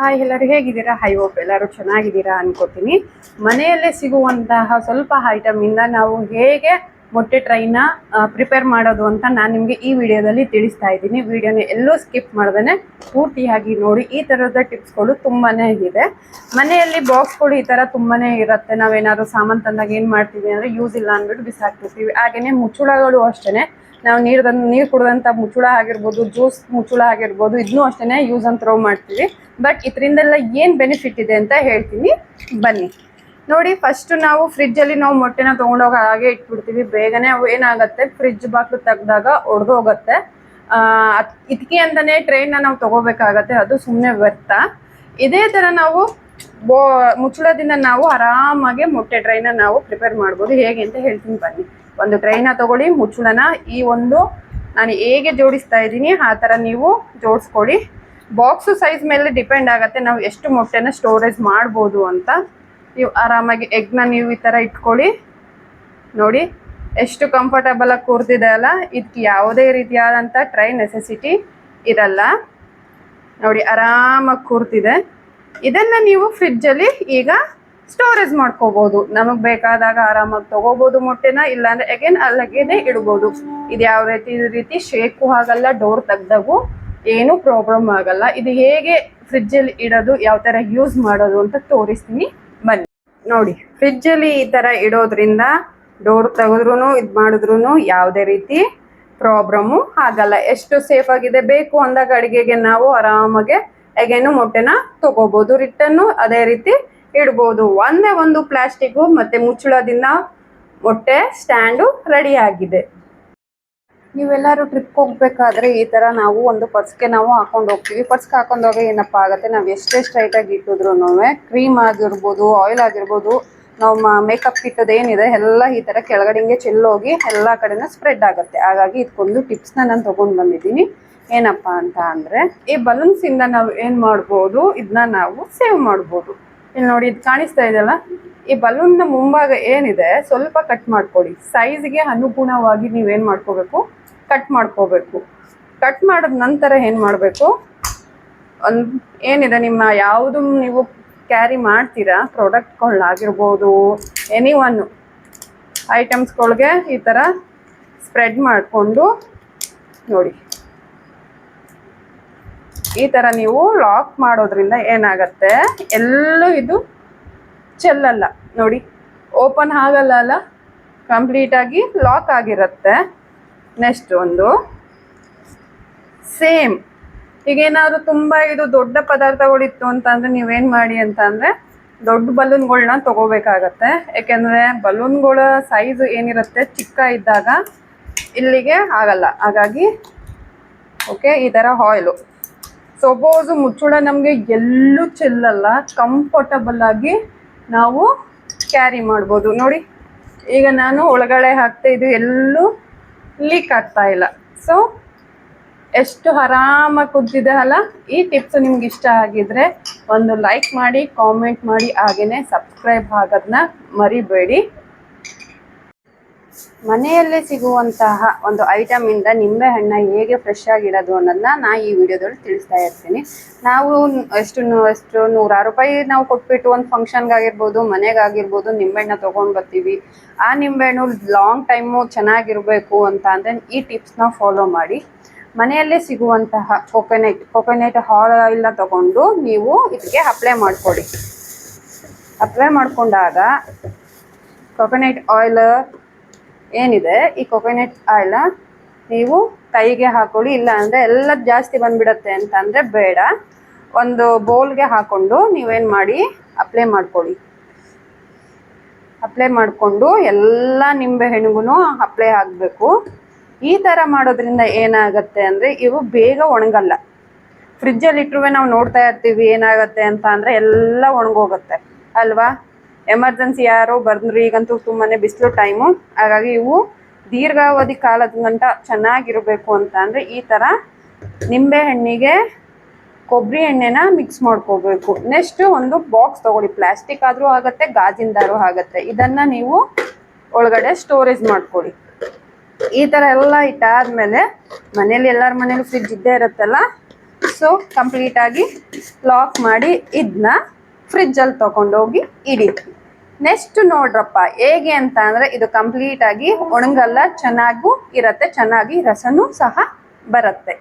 Hi ಎಲ್ಲರೂ ಹೇಗಿದ್ದೀರಾ? High hope ಎಲ್ಲರೂ ಚೆನ್ನಾಗಿದ್ದೀರಾ ಅನ್ಕೋತೀನಿ. ಮನೆಯಲ್ಲೇ ಸಿಗುವಂತಹ ಸ್ವಲ್ಪ ಐಟಮಿಂದ ನಾವು ಹೇಗೆ ಮೊಟ್ಟೆ ಟ್ರೈನ ಪ್ರಿಪೇರ್ ಮಾಡೋದು ಅಂತ ನಾನು ನಿಮಗೆ ಈ ವಿಡಿಯೋದಲ್ಲಿ ತಿಳಿಸ್ತಾ ಇದ್ದೀನಿ. ವಿಡಿಯೋನ ಎಲ್ಲೂ ಸ್ಕಿಪ್ ಮಾಡ್ದೇ ಪೂರ್ತಿಯಾಗಿ ನೋಡಿ. ಈ ಥರದ ಟಿಪ್ಸ್ಗಳು ತುಂಬಾನೇ ಇದೆ. ಮನೆಯಲ್ಲಿ ಬಾಕ್ಸ್ಗಳು ಈ ಥರ ತುಂಬಾನೇ ಇರುತ್ತೆ. ನಾವೇನಾದ್ರು ಸಾಮಾನು ತಂದಾಗ ಏನು ಮಾಡ್ತೀವಿ ಅಂದರೆ ಯೂಸ್ ಇಲ್ಲ ಅಂದ್ಬಿಟ್ಟು ಬಿಸಾಕ್ತಿರ್ತೀವಿ ಹಾಗೆಯೇ ಮುಚ್ಚುಳಗಳು ಅಷ್ಟೇ ನಾವು ನೀರು ನೀರು ಕುಡಿದಂಥ ಮುಚ್ಚುಳ ಆಗಿರ್ಬೋದು ಜ್ಯೂಸ್ ಮುಚ್ಚುಳ ಆಗಿರ್ಬೋದು ಇದನ್ನೂ ಅಷ್ಟೇ ಯೂಸ್ ಅಂತ ಥ್ರೋ ಮಾಡ್ತೀವಿ. ಬಟ್ ಇದರಿಂದೆಲ್ಲ ಏನು ಬೆನಿಫಿಟ್ ಇದೆ ಅಂತ ಹೇಳ್ತೀನಿ. ಬನ್ನಿ. ನೋಡಿ ಫಸ್ಟ್ ನಾವು ಫ್ರಿಜ್ಜಲ್ಲಿ ನಾವು ಮೊಟ್ಟೆನ ತೊಗೊಂಡೋಗಿ ಹಾಗೆ ಇಟ್ಬಿಡ್ತೀವಿ. ಬೇಗನೆ ಅವು ಏನಾಗುತ್ತೆ? ಫ್ರಿಜ್ ಬಾಕ್ಲು ತೆಗ್ದಾಗ ಒಡೆದೋಗುತ್ತೆ ಇದಕ್ಕೆ ಅಂತಲೇ ಟ್ರೈನ್ನ ನಾವು ತಗೋಬೇಕಾಗತ್ತೆ. ಅದು ಸುಮ್ಮನೆ ವ್ಯರ್ಥ. ಇದೇ ಥರ ನಾವು ಬೋ, ಮುಚ್ಚಳದಿಂದ ನಾವು ಆರಾಮಾಗಿ ಮೊಟ್ಟೆ ಟ್ರೈನ ನಾವು ಪ್ರಿಪೇರ್ ಮಾಡ್ಬೋದು. ಹೇಗೆ ಅಂತ ಹೇಳ್ತೀನಿ ಬನ್ನಿ. ಒಂದು ಟ್ರೈನ ತಗೊಳ್ಳಿ, ಮುಚ್ಚಳನ ಈ ಒಂದು ನಾನು ಹೇಗೆ ಜೋಡಿಸ್ತಾ ಇದ್ದೀನಿ, ಆ ಥರ ನೀವು ಜೋಡಿಸ್ಕೊಳ್ಳಿ. ಬಾಕ್ಸು ಸೈಜ್ ಮೇಲೆ ಡಿಪೆಂಡ್ ಆಗುತ್ತೆ ನಾವು ಎಷ್ಟು ಮೊಟ್ಟೆನ ಸ್ಟೋರೇಜ್ ಮಾಡ್ಬೋದು ಅಂತ. ನೀವು ಆರಾಮಾಗಿ ಎಗ್ನ ನೀವು ಈ ಥರ ಇಟ್ಕೊಳ್ಳಿ. ನೋಡಿ, ಎಷ್ಟು ಕಂಫರ್ಟಬಲ್ ಆಗಿ ಕೂರ್ತಿದೆ ಅಲ್ಲ ಇದಕ್ಕೆ ಯಾವುದೇ ರೀತಿಯಾದಂಥ ಟ್ರೈ ನೆಸೆಸಿಟಿ ಇರಲ್ಲ. ನೋಡಿ, ಆರಾಮಾಗಿ ಕೂರ್ತಿದೆ. ಇದನ್ನು ನೀವು ಫ್ರಿಜ್ಜಲ್ಲಿ ಈಗ ಸ್ಟೋರೇಜ್ ಮಾಡ್ಕೋಬೋದು. ನಮಗೆ ಬೇಕಾದಾಗ ಆರಾಮಾಗಿ ತೊಗೋಬೋದು ಮೊಟ್ಟೆನ, ಇಲ್ಲಾಂದರೆ ಅಗೇನ್ ಅಲ್ಲಗೇನೆ ಇಡ್ಬೋದು. ಇದು ಯಾವ ರೀತಿ ರೀತಿ ಶೇಕು ಆಗಲ್ಲ ಡೋರ್ ತೆಗ್ದಾಗೂ ಏನೂ ಪ್ರಾಬ್ಲಮ್ ಆಗಲ್ಲ. ಇದು ಹೇಗೆ ಫ್ರಿಜ್ಜಲ್ಲಿ ಇಡೋದು, ಯಾವ ಥರ ಯೂಸ್ ಮಾಡೋದು ಅಂತ ತೋರಿಸ್ತೀನಿ. ಬನ್ನಿ. ನೋಡಿ ಫ್ರಿಜ್ಜಲ್ಲಿ ಈ ಥರ ಇಡೋದ್ರಿಂದ ಡೋರ್ ತೆಗೆದ್ರೂ ಇದು ಮಾಡಿದ್ರೂ ಯಾವುದೇ ರೀತಿ ಪ್ರಾಬ್ಲಮ್ಮು ಆಗಲ್ಲ. ಎಷ್ಟು ಸೇಫ್ ಆಗಿದೆ? ಬೇಕು ಅಂದಾಗ ಅಡುಗೆಗೆ ನಾವು ಆರಾಮಾಗೆ ಎಗೇನು, ಮೊಟ್ಟೆನ ತಗೋಬೋದು. ರಿಟರ್ನು ಅದೇ ರೀತಿ ಇಡ್ಬೋದು. ಒಂದೇ ಒಂದು ಪ್ಲಾಸ್ಟಿಕ್ಕು ಮತ್ತೆ ಮುಚ್ಚಳದಿಂದ ಮೊಟ್ಟೆ ಸ್ಟ್ಯಾಂಡು ರೆಡಿ ಆಗಿದೆ. ನೀವೆಲ್ಲರೂ ಟ್ರಿಪ್ ಹೋಗ್ಬೇಕಾದ್ರೆ ಈ ಥರ ನಾವು ಒಂದು ಪರ್ಸ್ಗೆ ನಾವು ಹಾಕೊಂಡು ಹೋಗ್ತೀವಿ. ಪರ್ಸ್ಗೆ ಹಾಕೊಂಡೋಗ ಏನಪ್ಪ ಆಗುತ್ತೆ? ನಾವು ಎಷ್ಟೇ ಸ್ಟ್ರೈಟಾಗಿ ಇಟ್ಟಿದ್ರು ಕ್ರೀಮ್ ಆಗಿರ್ಬೋದು ಆಯಿಲ್ ಆಗಿರ್ಬೋದು, ನಾವು ಮೇಕಪ್ ಕಿಟ್ಟದು ಏನಿದೆ, ಎಲ್ಲ ಈ ಥರ ಕೆಳಗಡೆ ಹಿಂಗೆ ಚೆಲ್ಲೋಗಿ ಎಲ್ಲ ಕಡೆನೂ ಸ್ಪ್ರೆಡ್ ಆಗುತ್ತೆ. ಹಾಗಾಗಿ ಇದಕ್ಕೊಂದು ಟಿಪ್ಸ್ನ ನಾನು ತೊಗೊಂಡು ಬಂದಿದ್ದೀನಿ. ಏನಪ್ಪ ಅಂತ ಅಂದರೆ, ಈ ಬಲೂನ್ಸಿಂದ ನಾವು ಏನು ಮಾಡ್ಬೋದು? ಇದನ್ನ ನಾವು ಸೇವ್ ಮಾಡ್ಬೋದು. ಇಲ್ಲಿ ನೋಡಿ, ಇದು ಕಾಣಿಸ್ತಾ ಇದೆಯಲ್ಲ? ಈ ಬಲೂನ್ನ ಮುಂಭಾಗ ಏನಿದೆ, ಸ್ವಲ್ಪ ಕಟ್ ಮಾಡ್ಕೊಳ್ಳಿ. ಸೈಜ್ಗೆ ಅನುಗುಣವಾಗಿ ನೀವೇನು ಮಾಡ್ಕೋಬೇಕು? ಕಟ್ ಮಾಡ್ಕೋಬೇಕು. ಕಟ್ ಮಾಡಿದ ನಂತರ ಏನು ಮಾಡಬೇಕು? ಒಂದು ಏನಿದೆ ನಿಮ್ಮ ಯಾವುದು ನೀವು ಕ್ಯಾರಿ ಮಾಡ್ತೀರಾ? ಪ್ರಾಡಕ್ಟ್ಗಳಾಗಿರ್ಬೋದು ಎನಿ ಒನ್ ಐಟಮ್ಸ್ಗಳಿಗೆ ಈ ಥರ ಸ್ಪ್ರೆಡ್ ಮಾಡಿಕೊಂಡು ನೋಡಿ. ಈ ಥರ ನೀವು ಲಾಕ್ ಮಾಡೋದ್ರಿಂದ ಏನಾಗತ್ತೆ? ಎಲ್ಲೂ ಇದು ಚೆಲ್ಲಲ್ಲ ನೋಡಿ ಓಪನ್ ಆಗಲ್ಲ ಅಲ್ಲ? ಕಂಪ್ಲೀಟಾಗಿ ಲಾಕ್ ಆಗಿರುತ್ತೆ. ನೆಕ್ಸ್ಟ್ ಒಂದು. ಸೇಮ್ ಈಗ ಏನಾದರೂ ತುಂಬ ಇದು ದೊಡ್ಡ ಪದಾರ್ಥಗಳಿತ್ತು ಅಂತಂದರೆ ನೀವೇನು ಮಾಡಿ ಅಂತ ಅಂದರೆ ದೊಡ್ಡ ಬಲೂನ್ಗಳನ್ನ ತಗೋಬೇಕಾಗತ್ತೆ. ಯಾಕೆಂದರೆ ಬಲೂನ್ಗಳ ಸೈಜ್ ಏನಿರುತ್ತೆ ಚಿಕ್ಕ ಇದ್ದಾಗ ಇಲ್ಲಿಗೆ ಆಗಲ್ಲ. ಹಾಗಾಗಿ ಓಕೆ ಈ ಥರ ಆಯಿಲು ಸಪೋಸು ಮುಚ್ಚುಳ ನಮಗೆ ಎಲ್ಲೂ ಚೆಲ್ಲಲ್ಲ ಕಂಫರ್ಟಬಲ್ ಆಗಿ ನಾವು ಕ್ಯಾರಿ ಮಾಡ್ಬೋದು. ನೋಡಿ, ಈಗ ನಾನು ಒಳಗಡೆ ಹಾಕ್ತಾ ಇದು ಎಲ್ಲೂ ಲೀಕ್ ಆಗ್ತಾ ಇಲ್ಲ. ಸೊ ಎಷ್ಟು ಆರಾಮಾಗಿ ಕುದ್ದಿದೆ ಅಲ್ಲ? ಈ ಟಿಪ್ಸ್ ನಿಮ್ಗೆ ಇಷ್ಟ ಆಗಿದ್ರೆ ಒಂದು ಲೈಕ್ ಮಾಡಿ ಕಾಮೆಂಟ್ ಮಾಡಿ ಹಾಗೆಯೇ ಸಬ್ಸ್ಕ್ರೈಬ್ ಆಗೋದನ್ನ ಮರಿಬೇಡಿ. ಮನೆಯಲ್ಲೇ ಸಿಗುವಂತಹ ಒಂದು ಐಟಮ್ ಇಂದ ನಿಂಬೆ ಹಣ್ಣ ಹೇಗೆ ಫ್ರೆಶ್ ಆಗಿಡೋದು ಅನ್ನೋದನ್ನ ನಾ ಈ ವಿಡಿಯೋದಲ್ಲಿ ತಿಳಿಸ್ತಾ ಇರ್ತೀನಿ. ನಾವು ಎಷ್ಟು ಎಷ್ಟು ನೂರಾರು ರೂಪಾಯಿ ನಾವು ಕೊಟ್ಬಿಟ್ಟು ಒಂದು ಫಂಕ್ಷನ್ಗಾಗಿರ್ಬೋದು ಮನೆಗಾಗಿರ್ಬೋದು ನಿಂಬೆಹಣ್ಣ ತೊಗೊಂಡು ಬರ್ತೀವಿ. ಆ ನಿಂಬೆಹಣ್ಣು ಲಾಂಗ್ ಟೈಮು ಚೆನ್ನಾಗಿರಬೇಕು ಅಂತ ಅಂದರೆ ಈ ಟಿಪ್ಸ್ನ ಫಾಲೋ ಮಾಡಿ. ಮನೆಯಲ್ಲೇ ಸಿಗುವಂತಹ ಕೊಕೊನೆಟ್ ಕೊಕೊನೆಟ್ ಆಯಿಲ್ನ ತಗೊಂಡು ನೀವು ಇದಕ್ಕೆ ಅಪ್ಲೈ ಮಾಡ್ಕೊಡಿ. ಅಪ್ಲೈ ಮಾಡಿಕೊಂಡಾಗ ಕೊಕೊನೆಟ್ ಆಯಿಲ್ ಏನಿದೆ, ಈ ಕೊಕೊನೆಟ್ ಆಯಿಲ ನೀವು ಕೈಗೆ ಹಾಕೊಳ್ಳಿ ಇಲ್ಲ ಅಂದರೆ ಎಲ್ಲ ಜಾಸ್ತಿ ಬಂದ್ಬಿಡತ್ತೆ ಅಂತ ಅಂದರೆ ಬೇಡ. ಒಂದು ಬೌಲ್ಗೆ ಹಾಕ್ಕೊಂಡು ನೀವೇನು ಮಾಡಿ ಅಪ್ಲೈ ಮಾಡ್ಕೊಳ್ಳಿ. ಅಪ್ಲೈ ಮಾಡಿಕೊಂಡು ಎಲ್ಲ ನಿಂಬೆ ಅಪ್ಲೈ ಆಗಬೇಕು. ಈ ಥರ ಮಾಡೋದ್ರಿಂದ ಏನಾಗುತ್ತೆ ಅಂದರೆ, ಇವು ಬೇಗ ಒಣಗಲ್ಲ. ಫ್ರಿಜ್ಜಲ್ಲಿ ಇಟ್ಟರು ನಾವು ನೋಡ್ತಾ ಇರ್ತೀವಿ ಏನಾಗುತ್ತೆ ಅಂತ ಅಂದರೆ ಎಲ್ಲ ಒಣಗೋಗುತ್ತೆ. ಅಲ್ವಾ? ಎಮರ್ಜೆನ್ಸಿ ಯಾರೋ ಬಂದ್ರು, ಈಗಂತೂ ತುಂಬಾ ಬಿಸಿಲು ಟೈಮು ಹಾಗಾಗಿ ಇವು ದೀರ್ಘಾವಧಿ ಕಾಲದ ಗಂಟ ಚೆನ್ನಾಗಿರಬೇಕು ಅಂತ ಅಂದರೆ ಈ ಥರ ನಿಂಬೆ ಹಣ್ಣಿಗೆ ಕೊಬ್ಬರಿ ಎಣ್ಣೆನ ಮಿಕ್ಸ್ ಮಾಡ್ಕೋಬೇಕು. ನೆಕ್ಸ್ಟ್ ಒಂದು ಬಾಕ್ಸ್ ತಗೊಳ್ಳಿ. ಪ್ಲಾಸ್ಟಿಕ್ ಆದರೂ ಆಗುತ್ತೆ ಗಾಜಿಂದಾರು ಆಗುತ್ತೆ. ಇದನ್ನು ನೀವು ಒಳಗಡೆ ಸ್ಟೋರೇಜ್ ಮಾಡ್ಕೊಳ್ಳಿ ಈ ಥರ ಎಲ್ಲ ಇಟ್ಟಾದ್ಮೇಲೆ ಮನೇಲಿ ಎಲ್ಲರ ಮನೇಲಿ ಫ್ರಿಜ್ ಇದ್ದೇ ಇರುತ್ತಲ್ಲ ಸೊ ಕಂಪ್ಲೀಟಾಗಿ ಲಾಕ್ ಮಾಡಿ ಇದನ್ನ ಫ್ರಿಜ್ಜಲ್ಲಿ ತೊಗೊಂಡೋಗಿ ಇಡಿ. ನೆಕ್ಸ್ಟ್ ನೋಡ್ರಪ್ಪ ಹೇಗೆ ಅಂತ ಅಂದ್ರೆ ಇದು ಕಂಪ್ಲೀಟಾಗಿ ಒಣಗಲ್ಲ ಚೆನ್ನಾಗೂ ಇರತ್ತೆ ಚೆನ್ನಾಗಿ ರಸನೂ ಸಹ ಬರುತ್ತೆ.